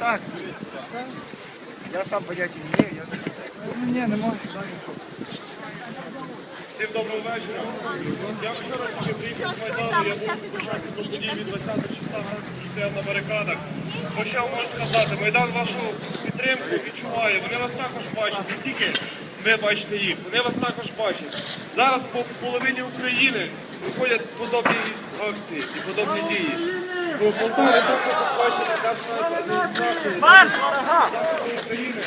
Так. Я сам поняття не. Я... Ні, не можу. Всім доброго вечора. Я вчора тільки приїхав з Майдану, я був учасником події 20 числа, стояв на барикадах. Почав можу сказати, Майдан вашу підтримку відчуває. Вони вас також бачать, не тільки ви бачите їх, вони вас також бачать. Зараз по половині України виходять подобні акції і подобні дії. У Полтаві також бачите, адміністрація. Марш, ворога! України.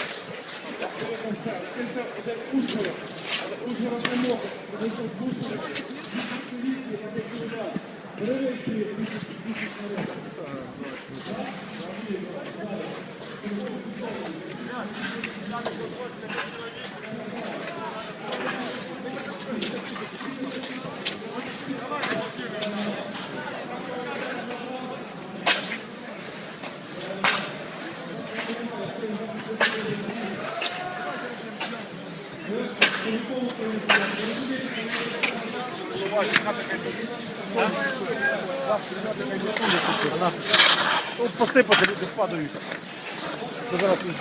Посипати люди спадають. Зараз не